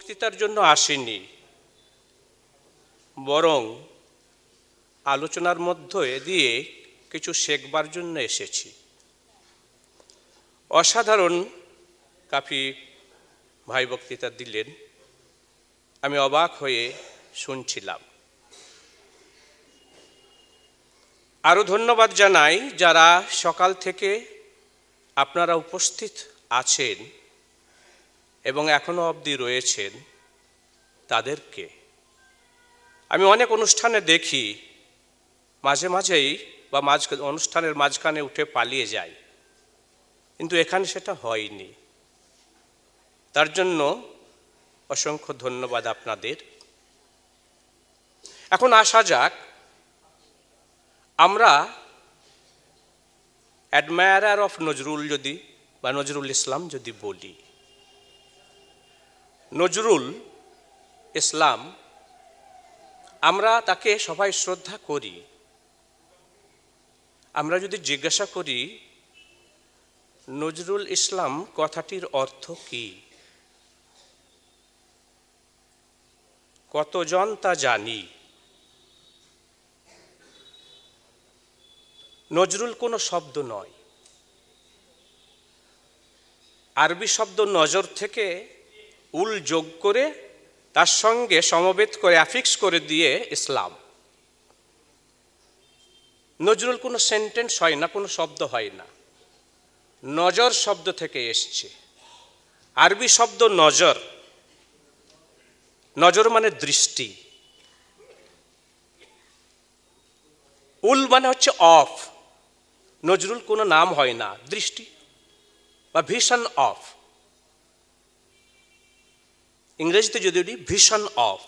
বক্তৃতার জন্য আসিনি। বরং আলোচনার মধ্যে দিয়ে কিছু শেখবার জন্য এসেছি। অসাধারণ কাফি ভাই বক্তৃতা দিলেন। আমি অবাক হয়ে শুনছিলাম। আরও ধন্যবাদ জানাই যারা সকাল থেকে আপনারা উপস্থিত আছেন। এবং এখনও অবধি রয়েছেন তাদেরকে। আমি অনেক অনুষ্ঠানে দেখি, মাঝে মাঝেই বা মাঝ অনুষ্ঠানের মাঝখানে উঠে পালিয়ে যায়। কিন্তু এখানে সেটা হয়নি। তার জন্য অসংখ্য ধন্যবাদ আপনাদের। এখন আসা যাক, আমরা অ্যাডমায়ারার অফ নজরুল যদি বা নজরুল ইসলাম যদি বলি। নজরুল ইসলাম, আমরা তাকে সবাই শ্রদ্ধা করি। আমরা যদি জিজ্ঞাসা করি, নজরুল ইসলাম কথাটির অর্থ কি? কতজন তা জানি? নজরুল কোনো শব্দ নয়। আরবি শব্দ নজর থেকে উল যোগ করে তার সঙ্গে সমবেত করে অ্যাফিক্স করে দিয়ে ইসলাম। নজরুল কোনো সেন্টেন্স হয় না, কোনো শব্দ হয় না। নজর শব্দ থেকে এসছে। আরবি শব্দ নজর। নজর মানে দৃষ্টি। উল মানে হচ্ছে অফ নজরুল কোনো নাম হয় না, দৃষ্টি বা ভীষণ অফ ইংরেজিতে যদি বলি vision of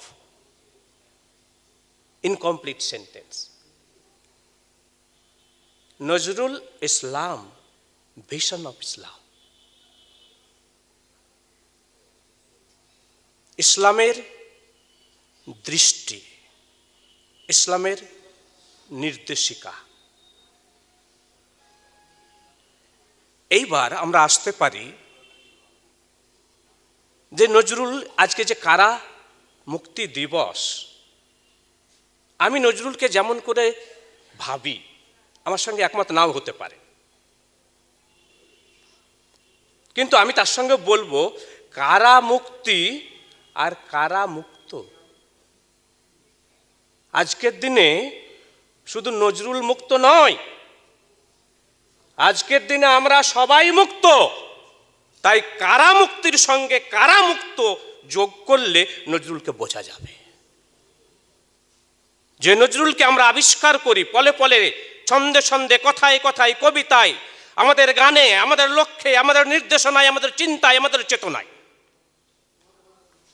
incomplete sentence Nazrul Islam vision of Islam ইসলামের দৃষ্টি, ইসলামের নির্দেশিকা। এইবার আমরা আসতে পারি যে নজরুল, আজকে যে কারা? মুক্তি দিবস। আমি নজরুলকে যেমন করে ভাবি, আমার সঙ্গে একমত নাও হতে পারে। কিন্তু আমি তার সঙ্গে বলব, কারা মুক্তি আর কারা মুক্ত? আজকের দিনে শুধু নজরুল মুক্ত নয়, আজকের দিনে আমরা সবাই মুক্ত। তাই কারা মুক্তির সঙ্গে কারা মুক্ত যোগ করলে নজরুলকে বোঝা যাবে। যে নজরুলকে আমরা আবিষ্কার করি, পলে পলে, ছন্দে ছন্দে, কথায় কথায়, কবিতায়, আমাদের গানে, আমাদের লক্ষ্যে, আমাদের নির্দেশনায়, আমাদের চিন্তায়, আমাদের চেতনায়।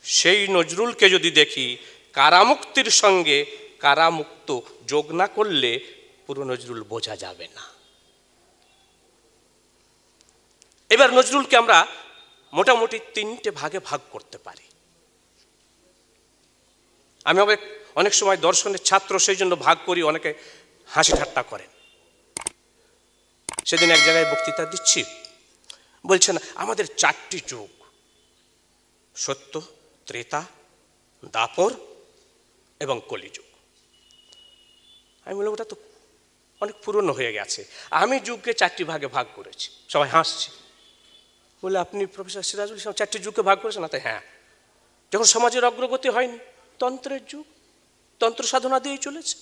সেই নজরুলকে যদি দেখি, কারামুক্তির সঙ্গে কারামুক্ত যোগ না করলে পুরো নজরুল বোঝা যাবে না। এবার নজরুলকে আমরা মোটামুটি তিনটে ভাগে ভাগ করতে পারি। আমি অনেক অনেক সময় দর্শনের ছাত্র, সেই জন্য ভাগ করি, অনেকে হাসি ঠাট্টা করেন। সেদিন এক জায়গায় বক্তৃতা দিচ্ছি। বলছেন, আমাদের চারটি যুগ। সত্য, ত্রেতা, দাপর এবং কলিযুগ। আমি বললাম, ওটা তো অনেক পুরনো হয়ে গেছে। আমি যুগকে চারটি ভাগে ভাগ করেছি। সবাই হাসছে। বলে, আপনি প্রফেসর সিরাজুল ইসলাম চারটি যুগকে ভাগ করেছেন? না, তাই হ্যাঁ। যখন সমাজের অগ্রগতি হয়নি, তন্ত্রের যুগ, তন্ত্র সাধনা দিয়েই চলেছে।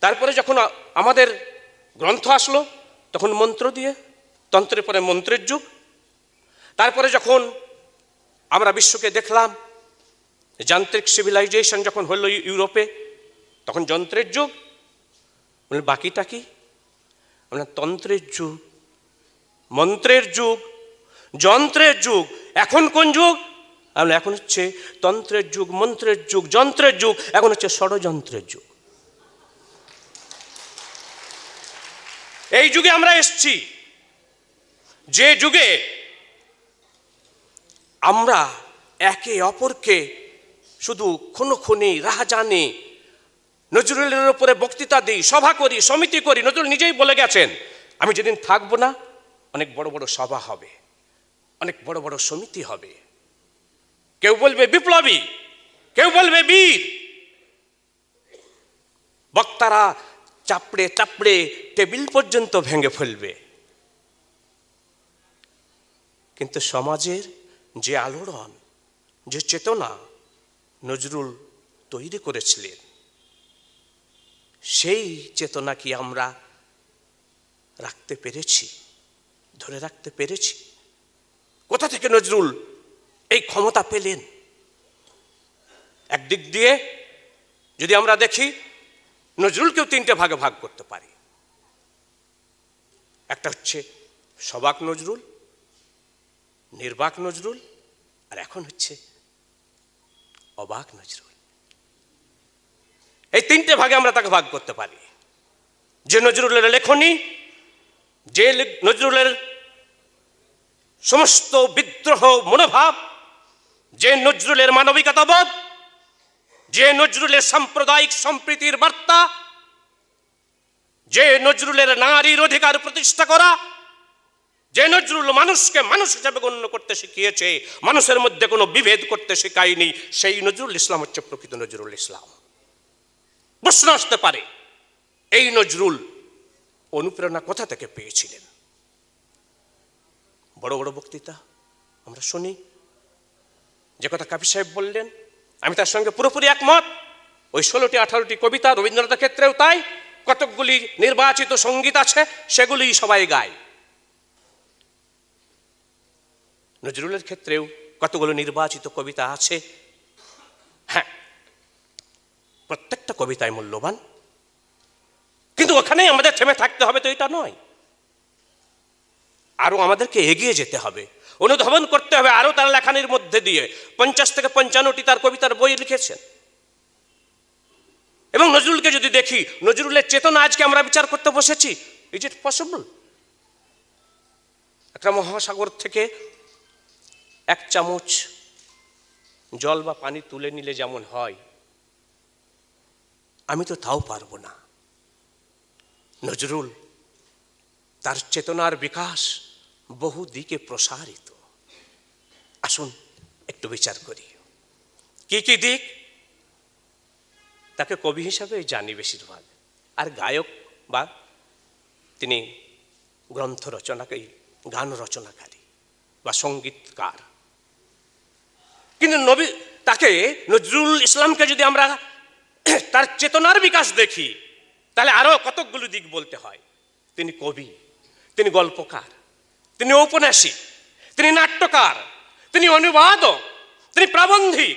তারপরে যখন আমাদের গ্রন্থ আসলো, তখন মন্ত্র দিয়ে, তন্ত্রের পরে মন্ত্রের যুগ। তারপরে যখন আমরা বিশ্বকে দেখলাম, যান্ত্রিক সিভিলাইজেশন যখন হলো ইউরোপে, তখন যন্ত্রের যুগ। বাকিটা কি? আমরা, তন্ত্রের যুগ, মন্ত্রের যুগ যন্ত্রের যুগ। এখন কোন যুগ? এখন হচ্ছে তন্ত্রের যুগ, মন্ত্রের যুগ, যন্ত্রের যুগ। এখন হচ্ছে ষড়যন্ত্রের যুগ। এই যুগে আমরা এসছি। যে যুগে আমরা একে অপরকে শুধু খুনোখুনি রাহাজানি, নজরুলের উপরে বক্তৃতা দিই, সভা করি, সমিতি করি, নজরুল নিজেই বলে গেছেন, আমি যেদিন থাকব না, অনেক বড় বড় সভা হবে। অনেক বড় বড় সমিতি হবে। কেউ বলবে বিপ্লবী, কেউ বলবে বীর। বক্তারা চাপড়ে চাপড়ে টেবিল পর্যন্ত ভেঙে ফেলবে। কিন্তু সমাজের যে আলোড়ন, যে চেতনা নজরুল তৈরি করেছিলেন, সেই চেতনা কি আমরা রাখতে পেরেছি, ধরে রাখতে পেরেছি? কোথা থেকে নজরুল? এই ক্ষমতা পেলেন। একদিক দিয়ে যদি আমরা দেখি, নজরুলকেও তিনটে ভাগে ভাগ করতে পারি। একটা হচ্ছে সবাক নজরুল, নির্বাক নজরুল, আর এখন হচ্ছে অবাক নজরুল। এই তিনটে ভাগে আমরা তাকে ভাগ করতে পারি। যে নজরুলের লেখনী, যে নজরুলের সমস্ত বিদ্রোহ মনোভাব, যে নজরুলের মানবিকতাবোধ, যে নজরুলের সাম্প্রদায়িক সম্প্রীতির বার্তা, যে নজরুলের নারীর অধিকার প্রতিষ্ঠা করা, যে নজরুল মানুষকে মানুষ হিসাবে গণ্য করতে শিখিয়েছে, মানুষের মধ্যে কোনো বিভেদ করতে শেখায়নি, সেই নজরুল ইসলাম হচ্ছে প্রকৃত নজরুল ইসলাম। প্রশ্ন আসতে পারে, এই নজরুল অনুপ্রেরণা কোথা থেকে পেয়েছিলেন? বড় বড় বক্তৃতা আমরা শুনি। যে কথা কাপি সাহেব বললেন, আমি তার সঙ্গে পুরোপুরি একমত। ওই ষোলোটি, আঠারোটি কবিতা রবীন্দ্রনাথের ক্ষেত্রেও তাই। কতকগুলি নির্বাচিত সংগীত আছে সেগুলি সবাই গায়। নজরুলের ক্ষেত্রেও কতগুলো নির্বাচিত কবিতা আছে। হ্যাঁ প্রত্যেকটা কবিতায় মূল্যবান। কিন্তু ওখানেই আমাদের থেমে থাকতে হবে তো এটা নয়। আরও আমাদেরকে এগিয়ে যেতে হবে। অনুধাবন করতে হবে আরও তার লেখানির মধ্যে দিয়ে। পঞ্চাশ থেকে পঞ্চান্নটি তার কবিতার বই লিখেছেন। এবং নজরুলকে যদি দেখি, নজরুলের চেতনা আজকে আমরা বিচার করতে বসেছি। ইজ ইট পসিবল একটা মহাসাগর থেকে এক চামচ জল বা পানি তুলে নিলে যেমন হয়, আমি তো তাও পারব না। নজরুল, তার চেতনার বিকাশ বহু দিকে প্রসারিত। আসুন, একটু বিচার করি। কি কি দিক? তাকে কবি হিসাবে জানি বেশিরভাগ। আর গায়ক বা তিনি গ্রন্থ রচনাকারী, গান রচনাকারী বা সঙ্গীতকার। কিন্তু নবী, তাকে নজরুল ইসলামকে যদি আমরা তার চেতনার বিকাশ দেখি, তাহলে আরও কতকগুলো দিক বলতে হয়। তিনি কবি, তিনি গল্পকার তিনি ঔপন্যাসিক তিনি নাট্যকার, তিনি অনুবাদক, তিনি প্রাবন্ধিক,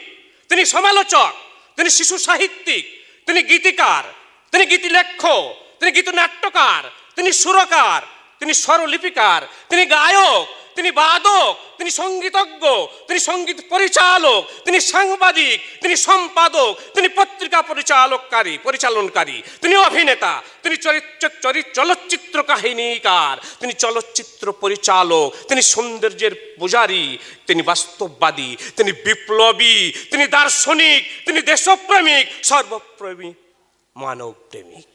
তিনি সমালোচক, তিনি শিশু সাহিত্যিক, তিনি গীতিকার, তিনি গীতিলেখ্য তিনি গীতনাট্যকার, তিনি সুরকার, তিনি স্বরলিপিকার, তিনি গায়ক তিনি বাদক, তিনি সঙ্গীতজ্ঞ, তিনি সংগীত পরিচালক, তিনি সাংবাদিক, তিনি সম্পাদক, তিনি পত্রিকা পরিচালককারী, পরিচালনকারী, তিনি অভিনেতা, তিনি চরিত্র চলচ্চিত্র কাহিনীকার, তিনি চলচ্চিত্র পরিচালক, তিনি সৌন্দর্যের পূজারী, তিনি বাস্তববাদী, তিনি বিপ্লবী, তিনি দার্শনিক, তিনি দেশপ্রেমিক সর্বপ্রেমিক মানব প্রেমিক।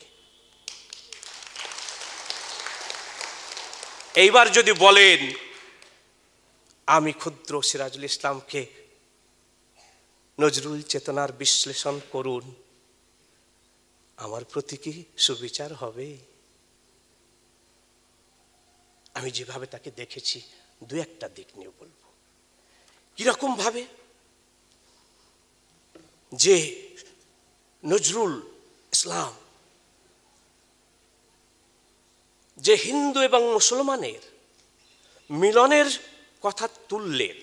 এইবার যদি বলেন আমি ক্ষুদ্র সিরাজুল ইসলামকে নজরুল চেতনার বিশ্লেষণ করুন। আমার প্রতি কি সুবিচার হবে? আমি যেভাবে তাকে দেখেছি, দু একটা দিক নিয়ে বলব। কীরকম ভাবে? যে নজরুল ইসলাম, যে হিন্দু এবং মুসলমানের মিলনের কথা তুললেন।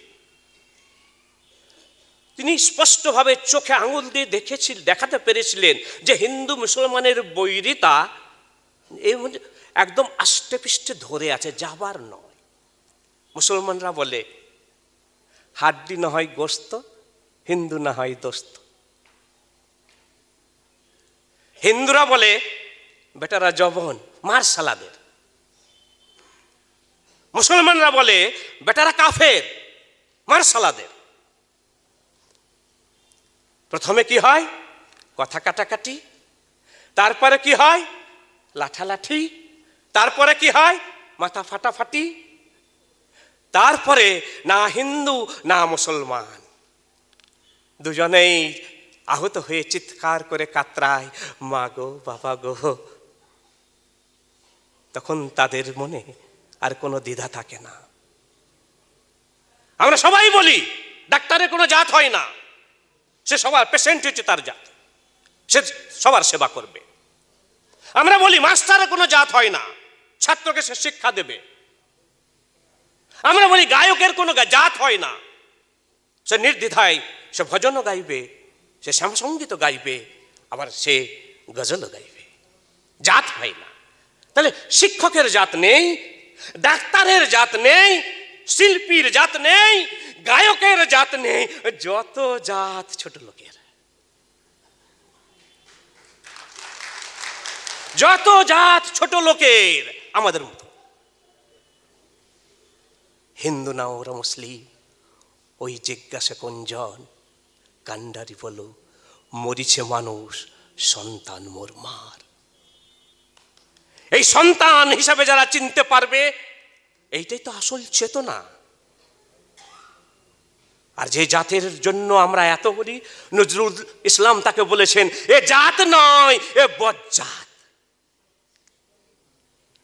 তিনি স্পষ্টভাবে চোখে আঙুল দিয়ে দেখেছিল, দেখাতে পেরেছিলেন যে হিন্দু মুসলমানের বৈরিতা একদম আষ্টে পৃষ্ঠে ধরে আছে, যাবার নয়। মুসলমানরা বলে, হাড্ডি না হয় গোস্ত, হিন্দু না হয় দোস্ত। হিন্দুরা বলে, বেটারা জবন মার সালাদের। মুসলমানরা বলে, বেটারা কাফের, মার সালাদের। প্রথমে কি হয়? কথা কাটাকাটি। তারপরে কি হয়? লাঠালাঠি। তারপরে কি হয়? মাথা ফাটাফাটি। তারপরে, না হিন্দু, না মুসলমান। দুজনেই আহত হয়ে চিৎকার করে কাতরায়, মা গো, বাবা গো। তখন তাদের মনে আর কোনো দ্বিধা থাকে না। আমরা সবাই বলি, ডাক্তারের কোনো জাত হয় না। সে সবার পেশেন্ট হচ্ছে তার জাত। সে সবার সেবা করবে। আমরা বলি, মাস্টারের কোনো জাত হয় না। ছাত্রকে সে শিক্ষা দেবে। আমরা বলি, গায়কের কোনো জাত হয় না। সে নির্দ্বিধায় সে ভজনও গাইবে, সে শ্যামসঙ্গীতও গাইবে, আবার সে গজলও গাইবে। জাত হয় না। তাহলে শিক্ষকের জাত নেই ডাক্তারের জাত নেই, শিল্পীর জাত নেই, গায়কের জাত নেই, যত জাত ছোট লোকের। যত জাত ছোট লোকের আমাদের মতো। হিন্দু না ওরা মুসলিম, ওই জিজ্ঞাসা কোনজন কান্ডারি বলো, মরিছে মানুষ, সন্তান মোর মার। এই সন্তান হিসাবে যারা চিনতে পারবে, এইটাই তো আসল চেতনা। আর যে জাতের জন্য আমরা এত বলি, নজরুল ইসলাম তাকে বলেছেন, এ জাত নয়, এ বজ্জাত।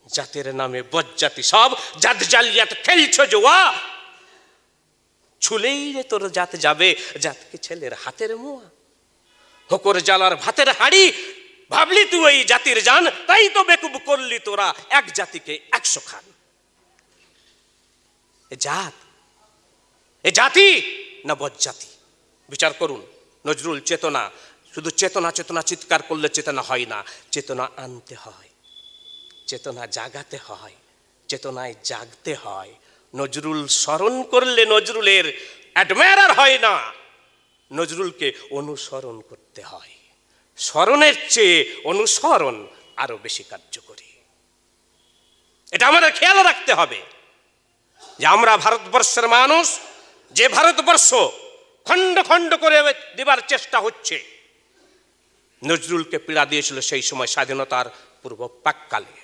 জাতের নামে বজ্জাতি সব, জাত জালিয়াত খেলছো জোয়া। ছুলেই রে তোর জাত যাবে, জাতকে ছেলের হাতের মোয়া। হকর জালার ভাতের হাড়ি ভাবলি তুই এই জাতির জান, তাই তো বেকুব করলি তোরা। এক জাতিকে একশো খান। এ জাত? এ জাতি না বজ্জাতি? বিচার করুন, নজরুল চেতনা। শুধু চেতনা চেতনা চিৎকার করলে চেতনা হয় না, চেতনা আনতে হয়। চেতনা জাগাতে হয়, চেতনায় জাগতে হয়। নজরুল স্মরণ করলে নজরুলের অ্যাডমায়ার হয় না, নজরুলকে অনুসরণ করতে হয়। স্মরণের চেয়ে অনুসরণ আরও বেশি কার্যকরী। এটা আমাদের খেয়াল রাখতে হবে যে আমরা ভারতবর্ষের মানুষ, যে ভারতবর্ষ খণ্ড খণ্ড করে দেবার চেষ্টা হচ্ছে। নজরুলকে পীড়া দিয়েছিল সেই সময় স্বাধীনতার পূর্ব পাককালে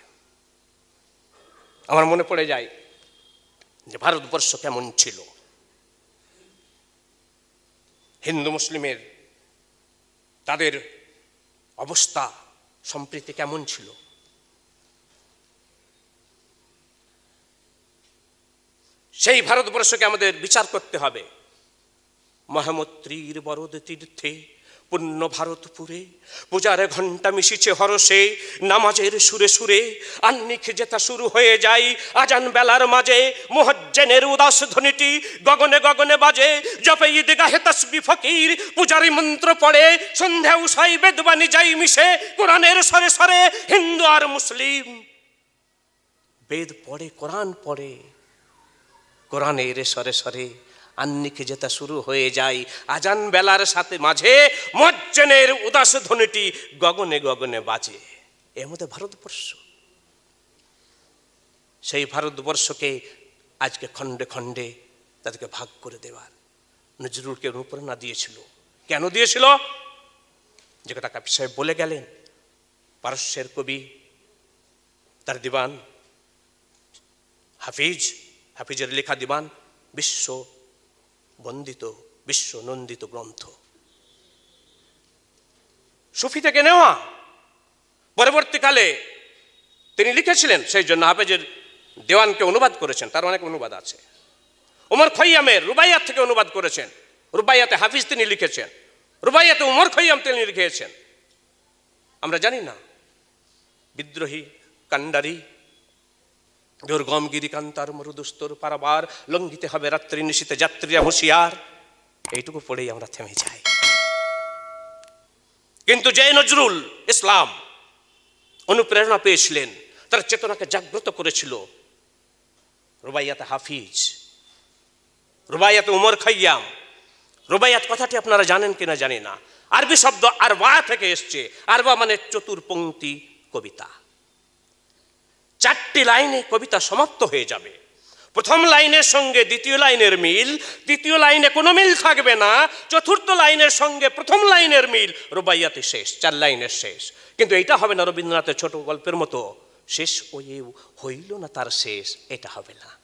আমার মনে পড়ে যায় যে ভারতবর্ষ কেমন ছিল। হিন্দু মুসলিমের তাদের অবস্থা সম্প্রীতি কেমন ছিল? সেই ভারতবর্ষকে আমাদের বিচার করতে হবে। মহামত্রীর বরদ তীর্থে পুণ্য ভারতপুরে। পূজার ঘণ্টা মিশিছে হরসে নামাজের সুরে সুরে। আন্নিক যেতা শুরু হয়ে যায়, আজান বেলার মাঝে। মোহজ্জেনের উদাস ধ্বনিটি গগনে গগনে বাজে। জপে ঈদ গাহে তসবি ফকির, পূজারি মন্ত্র পড়ে। সন্ধ্যা উষাই বেদবাণী যাই মিশে, কোরআনের সরে সরে হিন্দু আর মুসলিম বেদ পড়ে, কোরআন পড়ে। কোরআনের সরে সরে আন্নিকে যেটা শুরু হয়ে যায়, আজান বেলার সাথে মাঝে মজ্জনের উদাস ধ্বনিটি গগনে গগনে বাজে। এর মধ্যে ভারতবর্ষ। সেই ভারতবর্ষকে আজকে খণ্ডে খণ্ডে তাদেরকে ভাগ করে দেওয়ার। নজরুলকে অনুপ্রেরণা দিয়েছিল। কেন দিয়েছিল? যে কথা কাপি সাহেব বলে গেলেন, পারস্যের কবি তার দিবান, হাফিজ, হাফিজের লেখা দিবান, বিশ্ব বন্দিত বিশ্ব নন্দিত গ্রন্থ। সুফি থেকে নেওয়া। পরবর্তীকালে তিনি লিখেছিলেন, সেই জন্য হাফেজের দেওয়ানকে অনুবাদ করেছেন, তার অনেক অনুবাদ আছে। ওমর খৈয়ামের রুবাইয়াত থেকে অনুবাদ করেছেন, রুবাইয়াতে হাফিজ তিনি লিখেছেন, রুবাইয়াতে উমর খৈয়াম তিনি লিখেছেন। আমরা জানি না, বিদ্রোহী কান্ডারি দুর্গম গিরিকান্তার মরুদুস্তর পারাবার লঙ্ঘিতে হবে রাত্রি নিশীতে যাত্রীরা হুঁশিয়ার। এইটুকু পড়েই আমরা থেমে যাই। কিন্তু যে নজরুল ইসলাম অনুপ্রেরণা পেয়েছিলেন, তার চেতনাকে জাগ্রত করেছিল রুবাইয়াতে হাফিজ। রুবাইয়াতে উমর খাইয়াম। রুবাইয়াত কথাটি আপনারা জানেন কিনা জানি না। আরবি শব্দ আরবা থেকে এসছে। আরবা মানে চতুর্পঙ্ক্তি কবিতা। চারটি লাইনে কবিতা সমাপ্ত হয়ে যাবে। প্রথম লাইনের সঙ্গে দ্বিতীয় লাইনের মিল, তৃতীয় লাইনে কোনো মিল থাকবে না, চতুর্থ লাইনের সঙ্গে প্রথম লাইনের মিল, রুবাইয়াতে শেষ, চার লাইনের শেষ। কিন্তু এটা হবে না রবীন্দ্রনাথের ছোট গল্পের মতো। শেষ ওই হইল না তার শেষ, এটা হবে না।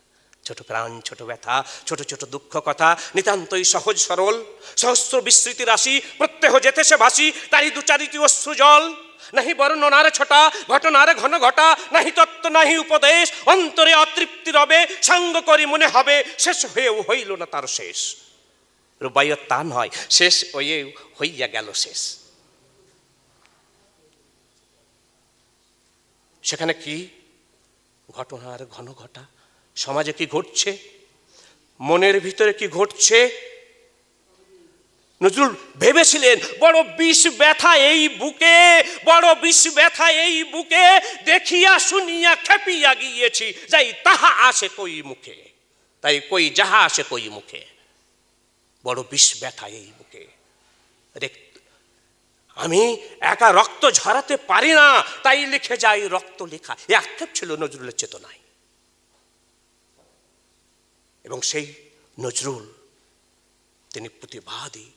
ছোট প্রাণ, ছোট ব্যথা, ছোট ছোট দুঃখ কথা, নিতান্তই সহজ সরল। সহস্র বিস্মৃতি রাশি, প্রত্যহ যেতে সে ভাসি, তারই দু চারিটি অশ্রু জল। নাহি বর্ণনার ছটা ঘটনার ঘন ঘটা, নাহি তত্ত্ব, নাহি উপদেশ, অন্তরে অতৃপ্তি রবে, সাঙ্গ করি মনে হবে, শেষ হয়েও হইল না তার শেষ। রূপাইয় তা নয়, শেষ হয়ে হইয়া গেল শেষ। সেখানে কি? ঘটনার ঘন ঘটা। সমাজে কি ঘটছে? মনের ভিতরে কি ঘটছে? নজরুল ভেবেছিলেন, বড় বিষ ব্যথা এই বুকে, বড় বিষ ব্যথা এই বুকে, দেখিয়া শুনিয়া খেপিয়া গিয়েছি, যাই তাহা আসে কই মুখে? তাই কই যাহা আসে কই মুখে? বড় বিষ ব্যথা এই বুকে। আমি একা রক্ত ঝরাতে পারি না, তাই লিখে যাই রক্ত লেখা। এ আক্ষেপ ছিল নজরুলের চেতনায়। এবং সেই নজরুল, তিনি প্রতিবাদী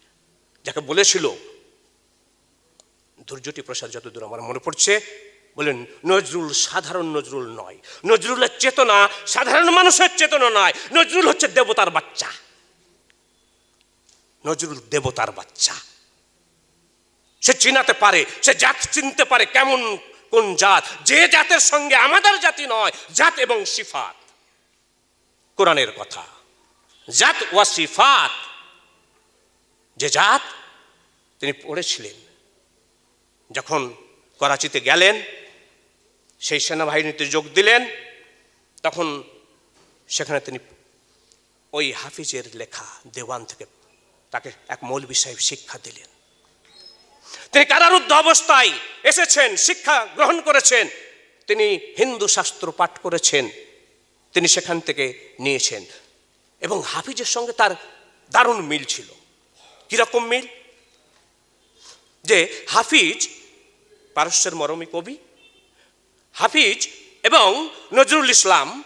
যাকে বলেছিল দুর্যটি প্রসাদ যতদূর আমার মনে পড়ছে বলেন নজরুল সাধারণ নজরুল নয়। নজরুলের চেতনা সাধারণ মানুষের চেতনা নয়। নজরুল হচ্ছে দেবতার বাচ্চা। নজরুল দেবতার বাচ্চা। সে চিনাতে পারে, সে জাত চিনতে পারে কেমন কোন জাত। যে জাতের সঙ্গে আমাদের জাতি নয়, জাত এবং সিফাত। কোরআনের কথা, জাত ওয়া সিফাত যে জাত, তিনি পড়েছিলেন। যখন করাচিতে গেলেন, সেই সেনাবাহিনীতে যোগ দিলেন, তখন সেখানে তিনি ওই হাফিজের লেখা দেওয়ান থেকে তাকে এক মৌলবী সাহেব শিক্ষা দিলেন। তিনি কারারুদ্ধ অবস্থায় এসেছেন, শিক্ষা গ্রহণ করেছেন। তিনি হিন্দু শাস্ত্র পাঠ করেছেন, তিনি সেখান থেকে নিয়েছেন। এবং হাফিজের সঙ্গে তার দারুণ মিল ছিল। কীরকম মিল? যে হাফিজ পারস্যের মরমী কবি, হাফিজ এবং নজরুল ইসলাম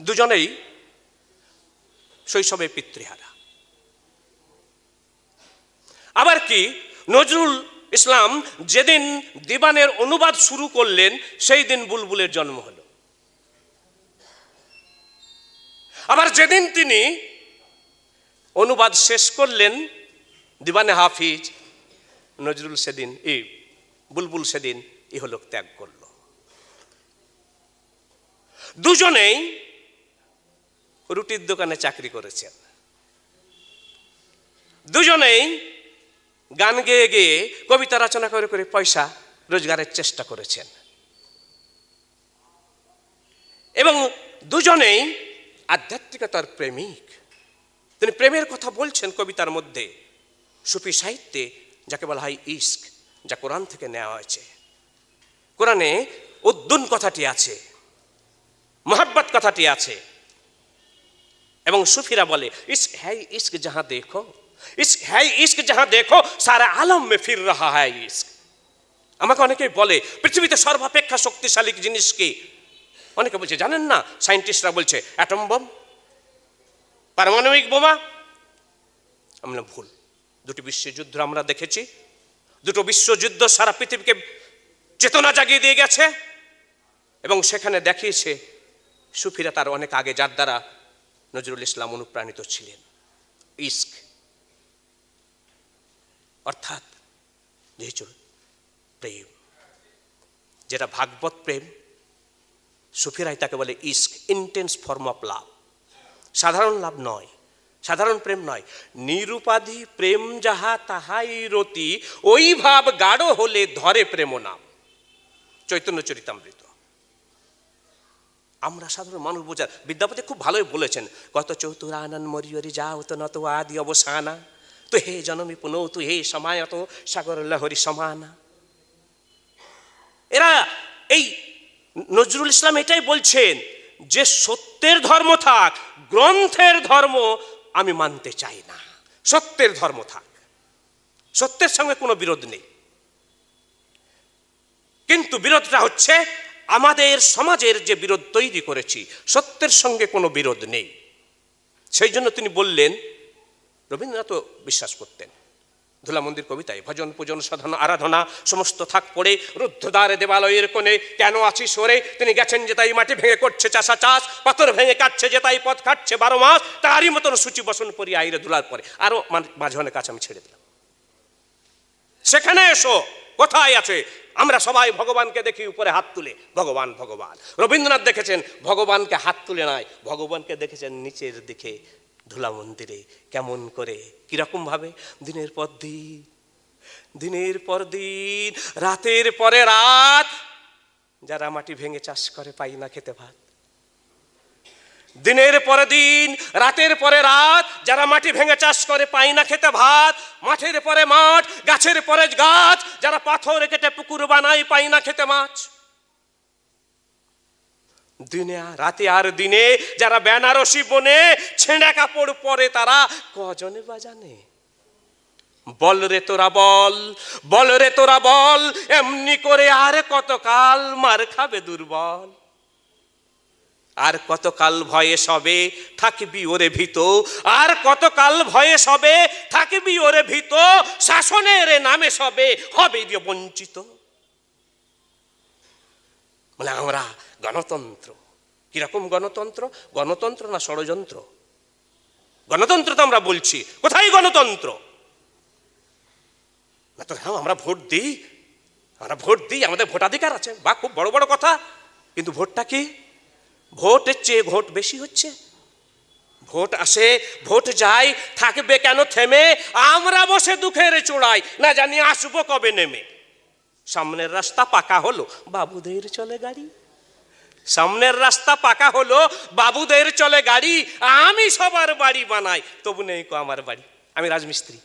দুজনেই শৈশবে পিতৃহারা। আবার কি, নজরুল ইসলাম যেদিন দিবানের অনুবাদ শুরু করলেন, সেই দিন বুলবুলের জন্ম হল। আবার যেদিন তিনি অনুবাদ শেষ করলেন দিবানে হাফিজ নজরুল সেদিন এই বুলবুল সেদিন ইহলোক ত্যাগ করল। দুজনেই রুটির দোকানে চাকরি করেছেন। দুজনেই গান গেয়ে গেয়ে কবিতা রচনা করে করে পয়সা রোজগারের চেষ্টা করেছেন। এবং দুজনেই আধ্যাত্মিকতার প্রেমিক। তিনি প্রেমের কথা বলছেন কবিতার মধ্যে। সুফি সাহিত্যে যাকে বলা হয় ইস্ক, যা কোরআন থেকে নেওয়া হয়েছে। কোরআনে উদ্দুন কথাটি আছে, মোহাব্বত কথাটি আছে। এবং সুফিরা বলে, ইস্ক হ্যাঁ ইস্ক যাহা দেখো, ইস্ক হ্যাঁ ইস্ক যাহা দেখো, সারা আলম মে ফির রাহা হ্যাঁ ইস্ক। আমাকে অনেকেই বলে, পৃথিবীতে সর্বাপেক্ষা শক্তিশালী জিনিস কি? অনেকে বলছে, জানেন না? সায়েন্টিস্টরা বলছে, অ্যাটম বম। পারমাণবিক বোমা? আমরা ভুল। দুটি বিশ্বযুদ্ধ আমরা দেখেছি। দুটো বিশ্বযুদ্ধ সারা পৃথিবীকে চেতনা জাগিয়ে দিয়ে গেছে। এবং সেখানে দেখিয়েছে সুফিরা তার অনেক আগে যার দ্বারা নজরুল ইসলাম অনুপ্রাণিত ছিলেন। ইস্ক। অর্থাৎ প্রেম। যেটা ভাগবত প্রেম, সুফিরাই তাকে বলে ইস্ক ইন্টেন্স ফর্ম অফ লাভ সাধারণ লাভ নয়, সাধারণ প্রেম নয়। নিরুপাধি প্রেম যাহা, তাহাই রতি, ওই ভাব গাঢ় হলে ধরে প্রেম নাম। চৈতন্য চরিতামৃত। আমরা সাধারণ মানুষ বোঝার, বিদ্যাপতি খুব ভালোই বলেছেন, কত চতুরানন মরিয়রি যাও তো নত আদি অবসানা। তো হে জনমি পুনঃ, তু হে সমায়ত, সাগর লহরি সমানা। এরা এই নজরুল ইসলাম এটাই বলছেন যে সত্যের ধর্ম থাক, গ্রন্থের ধর্ম আমি মানতে চাই না। সত্যের ধর্ম থাক। সত্যের সঙ্গে কোনো বিরোধ নেই। কিন্তু বিরোধটা হচ্ছে আমাদের সমাজের যে বিরোধ তৈরি করেছি, সত্যের সঙ্গে কোনো বিরোধ নেই। সেই জন্য তিনি বললেন, রবীন্দ্রনাথও বিশ্বাস করতেন ধুলা মন্দির কবিতায়, ভজন পূজন সাধনা, আরাধনা, সমস্ত থাক পড়ে, রুদ্ধদ্বার দেবালয়ের কোণে, কেন আছি সরে? তিনি গেছেন যে তাই মাটি ভেঙে করছে চাষা চাষ, পাথর ভেঙে কাটছে যে তাই পথ কাটছে বারো মাস, তারই মতন সূচি বসন পরি আইরে ধুলার পরে। আরও মাঝে অনেক কাছে আমি ছেড়ে দিলাম। সেখানে এসো, কোথায় আছে? আমরা সবাই ভগবানকে দেখি উপরে হাত তুলে, ভগবান ভগবান। রবীন্দ্রনাথ দেখেছেন, ভগবানকে হাত তুলে নাই, ভগবানকে দেখেছেন নিচের দিকে। ধুলা মন্দিরে কেমন করে? কীরকম ভাবে? দিনের পর দিন, দিনের পর দিন, রাতের পরে রাত। যারা মাটি ভেঙে চাষ করে পাই না খেতে ভাত। দিনের পরে দিন, রাতের পরে রাত। যারা মাটি ভেঙে চাষ করে পাই না খেতে ভাত। মাঠের পরে মাঠ, গাছের পরে গাছ। যারা পাথর কেটে পুকুর বানায় পাই না খেতে মাছ। দিনে, রাতে আর দিনে যারা বেনারসি বনে ছেঁড়া কাপড় পরে তারা কজনে বাজানে বল রে তোরা বল বল রে তোরা বল, এমনি করে আর কতকাল মার খাবে দুর্বল? আর কতকাল ভয়ে সবে থাকবি ওরে ভীত, আর কতকাল ভয়ে সবে থাকবি ওরে ভীত, শাসনের নামে সবে হবে যে বঞ্চিত। মানে আমরা গণতন্ত্র। কীরকম গণতন্ত্র? গণতন্ত্র না ষড়যন্ত্র? গণতন্ত্র তো আমরা বলছি। কোথায় গণতন্ত্র? না তো হ্যাঁ আমরা ভোট দিই। আমরা ভোট দিই, আমাদের ভোটাধিকার আছে। বা খুব বড় বড় কথা। কিন্তু ভোটটা কি? ভোটের চেয়ে ভোট বেশি হচ্ছে। ভোট আসে, ভোট যায়, থাকবে কেন থেমে? আমরা বসে দুঃখের চূড়াই না জানি আসব কবে নেমে। সামনের রাস্তা পাকা হলো, বাবুদের চলে গাড়ি। সামনের রাস্তা পাকা হলো, বাবুদের চলে গাড়ি, আমি সবার বাড়ি বানাই। তবু নেই কো আমার বাড়ি, আমি রাজমিস্ত্রি।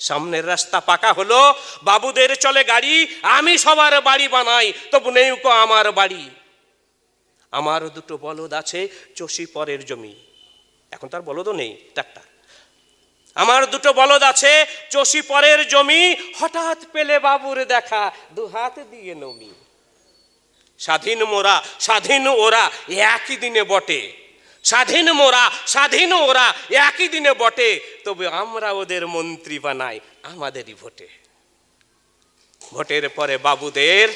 সামনের রাস্তা পাকা হলো, বাবুদের চলে গাড়ি, আমি সবার বাড়ি বানাই। তবু নেই কো আমার বাড়ি। আমার দুটো বলদ আছে, চষি পরের জমি। এখন তার বলদও নেই ট্রাক্টার আমার দুটো বলদ আছে, চষি পরের জমি, হঠাৎ পেলে বাবুর দেখা দু হাত দিয়ে নমি। স্বাধীন মোরা, স্বাধীন ওরা একই দিনে বটে। স্বাধীন মোরা, স্বাধীন ওরা একই দিনে বটে। তবে আমরা ওদের মন্ত্রী বানাই আমাদেরই ভোটে। ভোটের পরে বাবুদের।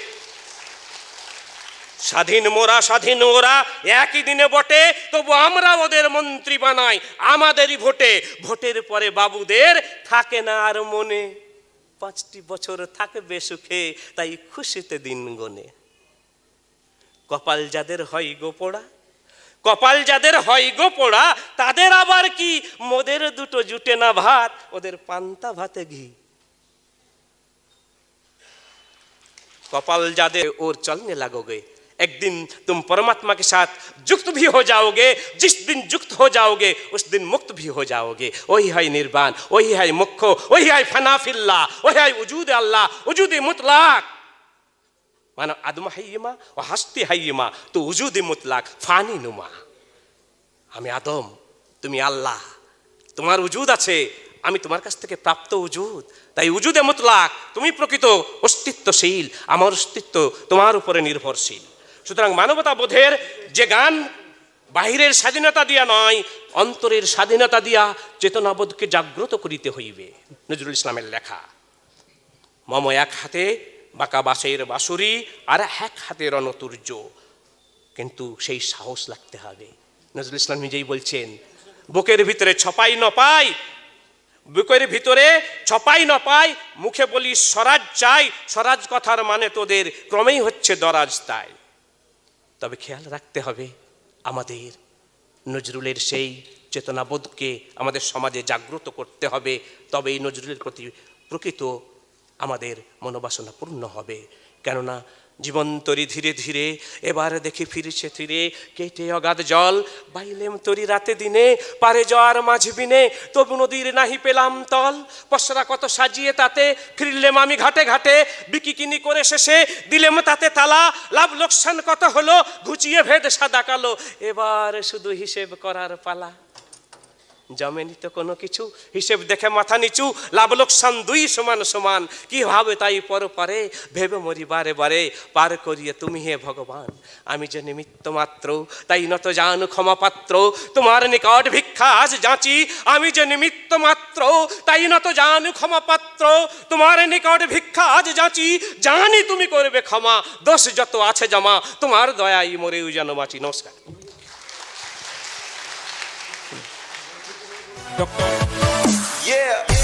স্বাধীন মোরা, স্বাধীন ওরা একই দিনে বটে। তবু আমরা ওদের মন্ত্রী বানাই আমাদেরই ভোটে। ভোটের পরে বাবুদের থাকে না আর মনে। পাঁচটি বছর থাকবে সুখে, তাই খুশিতে দিন গনে। কপাল যাদের হয় গো পোড়া কপাল যাদের হয় গো পোড়া তাদের আবার কি মোদের দুটো জুটে না ভাত ওদের পান্তা ভাতে ঘি कपाल जादे और चलने लगोगे एक दिन तुम परमात्मा के साथ युक्त भी हो जाओगे जिस दिन युक्त हो जाओगे उस दिन मुक्त भी हो जाओगे वही है निर्वाण वही है मुख्य वही है फनाफिल्ला वही है वजूद अल्लाह वजूद मुतलाक মানে আদমা হাইমা ও হাস্তি হাইমা তো উজুদি মুতলাক ফানি নুমা আমি আদম তুমি আল্লাহ তোমার উজুদ আছে আমি তোমার কাছ থেকে প্রাপ্ত উজুদ তাই উজুদে মুতলাক তুমি প্রকৃত অস্তিত্বশীল আমার অস্তিত্ব তোমার উপরে নির্ভরশীল সুতরাং মানবতা বোধের যে গান বাহিরের স্বাধীনতা দিয়া নয় অন্তরের স্বাধীনতা দিয়া চেতনাবোধকে জাগ্রত করিতে হইবে নজরুল ইসলামের লেখা মম এক হাতে বাঁকা বাঁশের বাঁশুরি আর এক হাতে রণতুর্য কিন্তু সেই সাহস লাগতে হবে। নজরুল ইসলাম নিজেই বলছেন, বুকের ভিতরে ছপাই ন পাই, বুকের ভিতরে ছপাই ন পাই, মুখে বলি স্বরাজ চাই, স্বরাজ কথার মানে তোদের ক্রমেই হচ্ছে দরাজ তাই। তবে খেয়াল রাখতে হবে, আমাদের নজরুলের সেই চেতনাবোধকে আমাদের সমাজে জাগ্রত করতে হবে তবে এই নজরুলের প্রতি প্রকৃত আমাদের মনোবাসনা পূর্ণ হবে। কেননা জীবন তরি ধীরে ধীরে এবার দেখি ফিরেছে তীরে, কেটে অগাধ জল, বাইলেম তরি রাতে দিনে, পারে যাওয়ার মাঝবিনে তবু নদীর নাহি পেলাম তল। পশরা কত সাজিয়ে তাতে, ফিরলেম আমি ঘাটে ঘাটে বিকিকিনি করে শেষে, দিলেম তাতে তালা। লাভ লোকসান কত হলো, ঘুচিয়ে ভেদ সাদা কালো। এবার শুধু হিসেব করার পালা। জমেনি তো কোনো কিছু? হিসেব দেখে মাথা নিচু। লাভ লোকসান দুই সমান সমান। কি ভাবে তাই পর পারে? ভেবে মরি বারে বারে। পার করিয়ে তুমি হে ভগবান। আমি যে নিমিত্ত মাত্র, তাই নত জান ক্ষমা পাত্র তোমার নিকট ভিক্ষা আজ যাচি, আমি যে নিমিত্ত মাত্র, তাই নত জান ক্ষমা পাত্র তোমার নিকট ভিক্ষা আজ যাচি, জানি তুমি করবে ক্ষমা। দোষ যত আছে জমা, তোমার দয়াই মরেও যেন বাঁচি। নমস্কার। Yeah.